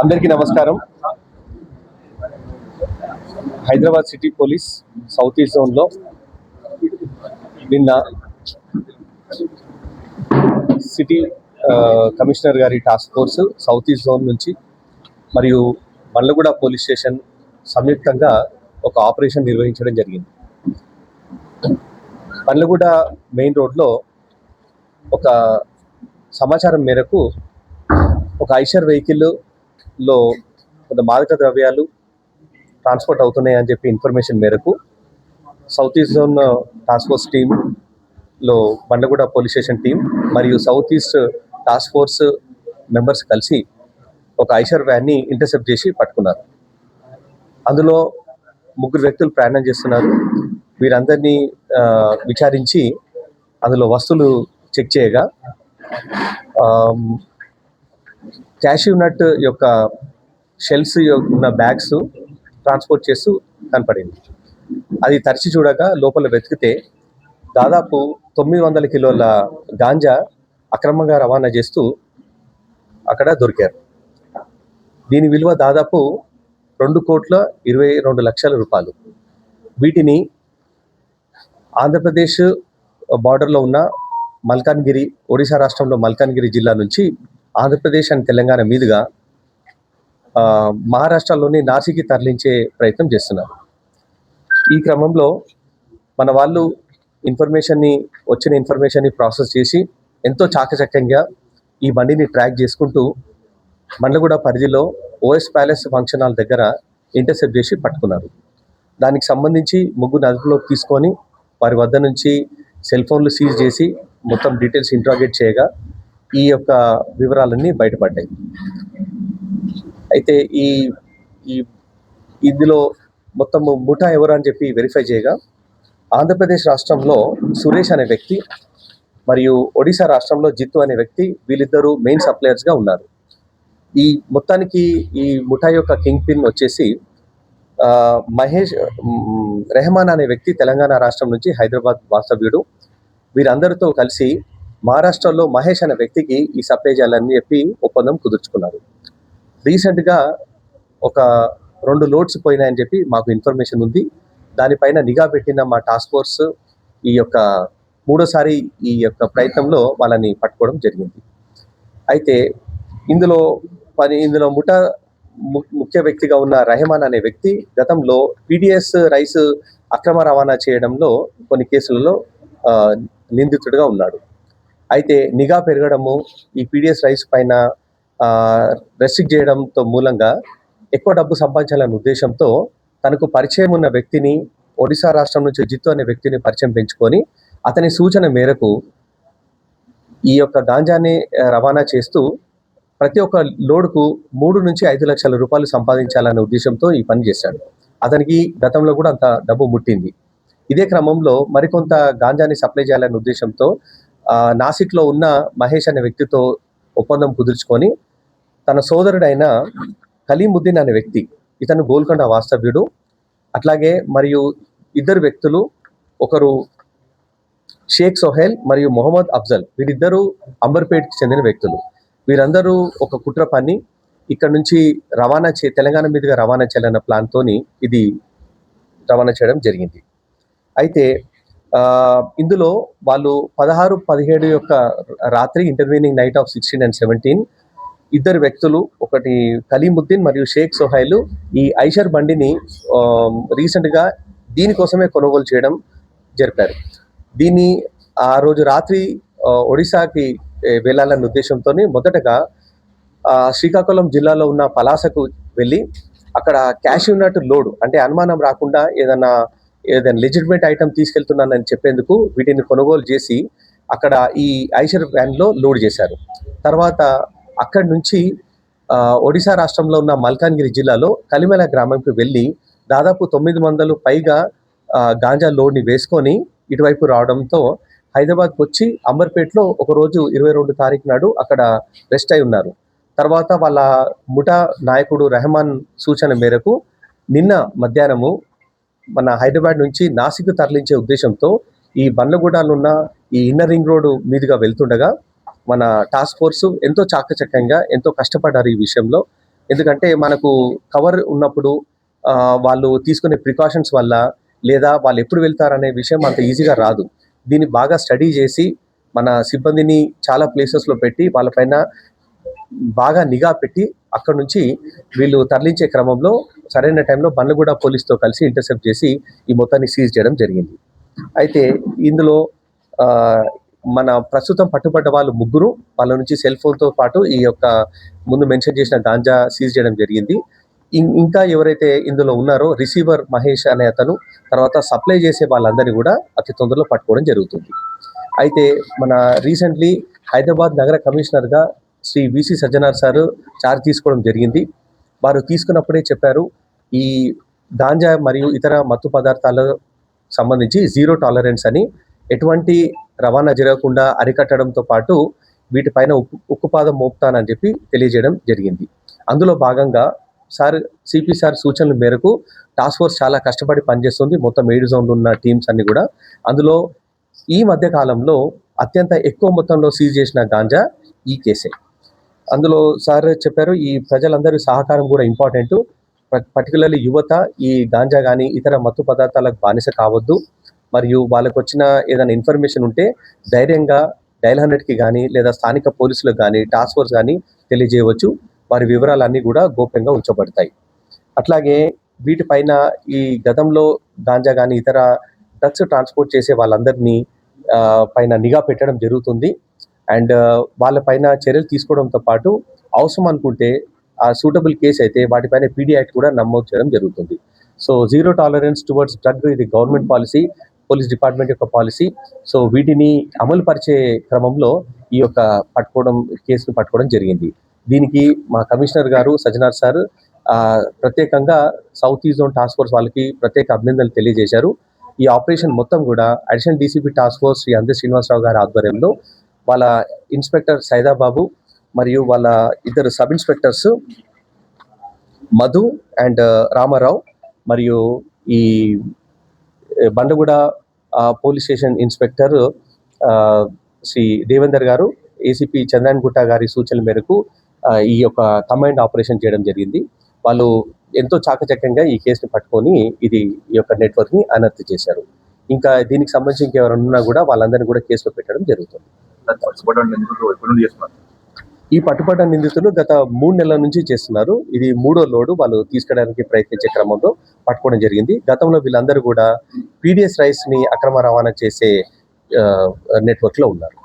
అందరికీ నమస్కారం. Hyderabad city police south east జోన్లో నిన్న సిటీ కమిషనర్ గారి task force south east zone నుంచి మరియు బండ్లగూడ పోలీస్ స్టేషన్ సంయుక్తంగా ఒక ఆపరేషన్ నిర్వహించడం జరిగింది. బండ్లగూడ మెయిన్ రోడ్లో ఒక సమాచారం మేరకు ఒక ఐషర్ వెహికల్ లో కొంత మాదక ద్రవ్యాలు ట్రాన్స్పోర్ట్ అవుతున్నాయి అని చెప్పి ఇన్ఫర్మేషన్ మేరకు south east zone task force టీంలో బండగూడ పోలీస్ స్టేషన్ టీం మరియు south east task force members కలిసి ఒక ఐషర్ వ్యాన్ని ఇంటర్సెప్ట్ చేసి పట్టుకున్నారు. అందులో ముగ్గురు వ్యక్తులు ప్రయాణం చేస్తున్నారు. వీరందరినీ uh, విచారించి అందులో వస్తువులు చెక్ చేయగా um, క్యాషివ్ నట్ యొక్క షెల్స్ ఉన్న బ్యాగ్స్ ట్రాన్స్పోర్ట్ చేస్తూ కనపడింది. అది తరిచి చూడగా లోపల వెతికితే దాదాపు తొమ్మిది వందల కిలోల గాంజా అక్రమంగా రవాణా చేస్తూ అక్కడ దొరికారు. దీని విలువ దాదాపు రెండు కోట్ల ఇరవై రెండు లక్షల రూపాయలు. వీటిని ఆంధ్రప్రదేశ్ బార్డర్లో ఉన్న మల్కాన్గిరి ఒడిశా రాష్ట్రంలో మల్కాన్గిరి జిల్లా నుంచి ఆంధ్రప్రదేశ్ అండ్ తెలంగాణ మీదుగా మహారాష్ట్రలోని నాసికి తరలించే ప్రయత్నం చేస్తున్నారు. ఈ క్రమంలో మన వాళ్ళు ఇన్ఫర్మేషన్ని వచ్చిన ఇన్ఫర్మేషన్ని ప్రాసెస్ చేసి ఎంతో చాకచక్యంగా ఈ బండిని ట్రాక్ చేసుకుంటూ మండగూడ పరిధిలో ఓఎస్ ప్యాలెస్ ఫంక్షన్ హాల్ దగ్గర ఇంటర్సెప్ట్ చేసి పట్టుకున్నారు. దానికి సంబంధించి ముగ్గురు అదుపులోకి తీసుకొని వారి వద్ద నుంచి సెల్ ఫోన్లు సీజ్ చేసి మొత్తం డీటెయిల్స్ ఇంట్రాగేట్ చేయగా ఈ యొక్క వివరాలన్నీ బయటపడ్డాయి. అయితే ఈ ఈ ఇందులో మొత్తం ముఠా ఎవరు అని చెప్పి వెరిఫై చేయగా ఆంధ్రప్రదేశ్ రాష్ట్రంలో సురేష్ అనే వ్యక్తి మరియు ఒడిశా రాష్ట్రంలో జిత్తు అనే వ్యక్తి వీళ్ళిద్దరూ మెయిన్ సప్లయర్స్గా ఉన్నారు. ఈ మొత్తానికి ఈ ముఠా యొక్క కింగ్ పిన్ వచ్చేసి మహేష్ రెహమాన్ అనే వ్యక్తి తెలంగాణ రాష్ట్రం నుంచి హైదరాబాద్ వాస్తవ్యుడు. వీరందరితో కలిసి మహారాష్ట్రలో మహేష్ అనే వ్యక్తికి ఈ సప్లై చేయాలని చెప్పి ఒప్పందం కుదుర్చుకున్నారు. రీసెంట్గా ఒక రెండు లోడ్స్ పోయినాయని చెప్పి మాకు ఇన్ఫర్మేషన్ ఉంది. దానిపైన నిఘా పెట్టిన మా టాస్క్ ఫోర్స్ ఈ యొక్క మూడోసారి ఈ యొక్క ప్రయత్నంలో వాళ్ళని పట్టుకోవడం జరిగింది. అయితే ఇందులో పని ఇందులో ముఠ ము- ముఖ్య వ్యక్తిగా ఉన్న రెహమాన్ అనే వ్యక్తి గతంలో పీడిఎస్ రైస్ అక్రమ రవాణా చేయడంలో కొన్ని కేసులలో నిందితుడిగా ఉన్నాడు. అయితే నిఘా పెరగడము ఈ పీడిఎస్ రైస్ పైన రెస్ట్రిక్ట్ చేయడంతో మూలంగా ఎక్కువ డబ్బు సంపాదించాలనే ఉద్దేశంతో తనకు పరిచయం ఉన్న వ్యక్తిని ఒడిశా రాష్ట్రం నుంచి జిత్తు అనే వ్యక్తిని పరిచయం పెంచుకొని అతని సూచన మేరకు ఈ యొక్క గాంజాని రవాణా చేస్తూ ప్రతి ఒక్క లోడ్కు మూడు నుంచి ఐదు లక్షల రూపాయలు సంపాదించాలనే ఉద్దేశంతో ఈ పని చేశాడు. అతనికి గతంలో కూడా అంత డబ్బు ముట్టింది. ఇదే క్రమంలో మరికొంత గాంజాని సప్లై చేయాలనే ఉద్దేశంతో నాసిక్లో ఉన్న మహేష్ అనే వ్యక్తితో ఒప్పందం కుదుర్చుకొని తన సోదరుడైన కలీముద్దీన్ అనే వ్యక్తి ఇతను గోల్కొండ వాస్తవ్యుడు. అట్లాగే మరియు ఇద్దరు వ్యక్తులు ఒకరు షేక్ సోహెల్ మరియు మొహమ్మద్ అఫ్జల్ వీరిద్దరూ అంబర్పేట్కి చెందిన వ్యక్తులు. వీరందరూ ఒక కుట్ర పని ఇక్కడ నుంచి రవాణా చే తెలంగాణ మీదుగా రవాణా చేయాలన్న ప్లాన్తోని ఇది రవాణా చేయడం జరిగింది. అయితే ఇందులో వాళ్ళు పదహారు పదిహేడు యొక్క రాత్రి intervening night of sixteen and seventeen ఇద్దరు వ్యక్తులు ఒకటి కలీముద్దీన్ మరియు షేక్ సోహైలు ఈ ఐషర్ బండిని రీసెంట్గా దీనికోసమే కొనుగోలు చేయడం జరిపారు. దీన్ని ఆ రోజు రాత్రి ఒడిశాకి వెళ్ళాలన్న ఉద్దేశంతో మొదటగా శ్రీకాకుళం జిల్లాలో ఉన్న పలాసకు వెళ్ళి అక్కడ క్యాష్ ఉన్నట్టు లోడ్ అంటే అనుమానం రాకుండా ఏదన్నా ఏదైనా లెజిటిమేట్ ఐటమ్ తీసుకెళ్తున్నానని చెప్పేందుకు వీటిని కొనుగోలు చేసి అక్కడ ఈ ఐషర్ వ్యాన్లో లోడ్ చేశారు. తర్వాత అక్కడి నుంచి ఒడిశా రాష్ట్రంలో ఉన్న మల్కాన్గిరి జిల్లాలో కలిమెల గ్రామంకి వెళ్ళి దాదాపు తొమ్మిది వందలు పైగా గాంజా లోడ్ని వేసుకొని ఇటువైపు రావడంతో హైదరాబాద్కి వచ్చి అంబర్పేటలో ఒక రోజు ఇరవై రెండు తారీఖు నాడు అక్కడ రెస్ట్ అయి ఉన్నారు. తర్వాత వాళ్ళ ముఠా నాయకుడు రెహమాన్ సూచన మేరకు నిన్న మధ్యాహ్నము మన హైదరాబాద్ నుంచి నాసిక్ తరలించే ఉద్దేశంతో ఈ బండ్లగూడలున్న ఈ ఇన్నర్ రింగ్ రోడ్ మీదుగా వెళ్తుండగా మన టాస్క్ ఫోర్స్ ఎంతో చాకచక్యంగా ఎంతో కష్టపడ్డారు ఈ విషయంలో. ఎందుకంటే మనకు కవర్ ఉన్నప్పుడు వాళ్ళు తీసుకునే ప్రికాషన్స్ వల్ల లేదా వాళ్ళు ఎప్పుడు వెళ్తారనే విషయం అంత ఈజీగా రాదు. దీన్ని బాగా స్టడీ చేసి మన సిబ్బందిని చాలా ప్లేసెస్లో పెట్టి వాళ్ళపైన బాగా నిఘా పెట్టి అక్కడ నుంచి వీళ్ళు తరలించే క్రమంలో సరైన టైంలో బండ్లగూడ పోలీస్తో కలిసి ఇంటర్సెప్ట్ చేసి ఈ మొత్తాన్ని సీజ్ చేయడం జరిగింది. అయితే ఇందులో మన ప్రస్తుతం పట్టుబడ్డ వాళ్ళు ముగ్గురు వాళ్ళ నుంచి సెల్ ఫోన్తో పాటు ఈ యొక్క ముందు మెన్షన్ చేసిన గాంజా సీజ్ చేయడం జరిగింది. ఇంకా ఎవరైతే ఇందులో ఉన్నారో రిసీవర్ మహేష్ అనే అతను తర్వాత సప్లై చేసే వాళ్ళందరినీ కూడా అతి తొందరలో పట్టుకోవడం జరుగుతుంది. అయితే మన రీసెంట్లీ హైదరాబాద్ నగర కమిషనర్గా Shri VC Sajjanar sir charge తీసుకోవడం జరిగింది. వారు తీసుకున్నప్పుడే చెప్పారు ఈ గాంజా మరియు ఇతర మత్తు పదార్థాలకు సంబంధించి జీరో టాలరెన్స్ అని. ఎటువంటి రవాణా జరగకుండా అరికట్టడంతో పాటు వీటిపైన ఉక్కు ఉక్కుపాదం మోపుతానని చెప్పి తెలియజేయడం జరిగింది. అందులో భాగంగా సార్ సిపి సార్ సూచనల మేరకు టాస్క్ ఫోర్స్ చాలా కష్టపడి పనిచేస్తుంది. మొత్తం ఏడు జోన్లు ఉన్న టీమ్స్ అన్ని కూడా. అందులో ఈ మధ్య కాలంలో అత్యంత ఎక్కువ మొత్తంలో సీజ్ చేసిన గాంజా ఈ కేసే. అందులో సార్ చెప్పారు ఈ ప్రజలందరి సహకారం కూడా ఇంపార్టెంట్ పర్టికులర్లీ యువత ఈ గాంజా కానీ ఇతర మత్తు పదార్థాలకు బానిస కావద్దు. మరియు వాళ్ళకు వచ్చిన ఏదైనా ఇన్ఫర్మేషన్ ఉంటే ధైర్యంగా డైల్ హండ్రెడ్కి కానీ లేదా స్థానిక పోలీసులకు కానీ టాస్క్ ఫోర్స్ కానీ తెలియజేయవచ్చు. వారి వివరాలన్నీ కూడా గోప్యంగా ఉంచబడతాయి. అట్లాగే వీటిపైన ఈ గతంలో గాంజా కానీ ఇతర డ్రగ్స్ ట్రాన్స్పోర్ట్ చేసే వాళ్ళందరినీ పైన నిఘా పెట్టడం జరుగుతుంది. అండ్ వాళ్ళపైన చర్యలు తీసుకోవడంతో పాటు అవసరం అనుకుంటే ఆ సూటబుల్ కేసు అయితే వాటిపైన పీడీ యాక్ట్ కూడా నమోదు చేయడం జరుగుతుంది. So zero tolerance towards drug ఇది గవర్నమెంట్ పాలసీ పోలీస్ డిపార్ట్మెంట్ యొక్క పాలసీ సో వీటిని అమలు పరిచే క్రమంలో ఈ యొక్క పట్టుకోవడం కేసును పట్టుకోవడం జరిగింది. దీనికి మా కమిషనర్ గారు సజ్జనార్ సార్ ప్రత్యేకంగా south east zone task force వాళ్ళకి ప్రత్యేక అభినందనలు తెలియజేశారు. ఈ ఆపరేషన్ మొత్తం కూడా additional DCP task force Shri అందరి శ్రీనివాసరావు గారి ఆధ్వర్యంలో వాళ్ళ ఇన్స్పెక్టర్ సైదాబాబు మరియు వాళ్ళ ఇద్దరు sub inspectors Madhu and uh, Ramarao మరియు ఈ uh, Bandaguda police station inspector uh, Shri Devender గారు ఏసీపీ చంద్రాయన్ గుట్ట గారి సూచనల మేరకు ఈ యొక్క కమాండ్ ఆపరేషన్ చేయడం జరిగింది. వాళ్ళు ఎంతో చాకచక్యంగా ఈ కేసుని పట్టుకొని ఇది ఈ యొక్క నెట్వర్క్ని చేశారు. ఇంకా దీనికి సంబంధించి ఇంకెవరన్నా ఉన్నా కూడా వాళ్ళందరినీ కూడా కేసులో పెట్టడం జరుగుతుంది. నుండి చేస్తున్నారు. ఈ పట్టుబడ్డ నిందితులు గత మూడు నెలల నుంచి చేస్తున్నారు. ఇది మూడో లోడు వాళ్ళు తీసుకెళ్ళడానికి ప్రయత్నించే క్రమంలో పట్టుకోవడం జరిగింది. గతంలో వీళ్ళందరూ కూడా పీడిఎస్ రైస్ని అక్రమ రవాణా చేసే నెట్వర్క్లో ఉన్నారు.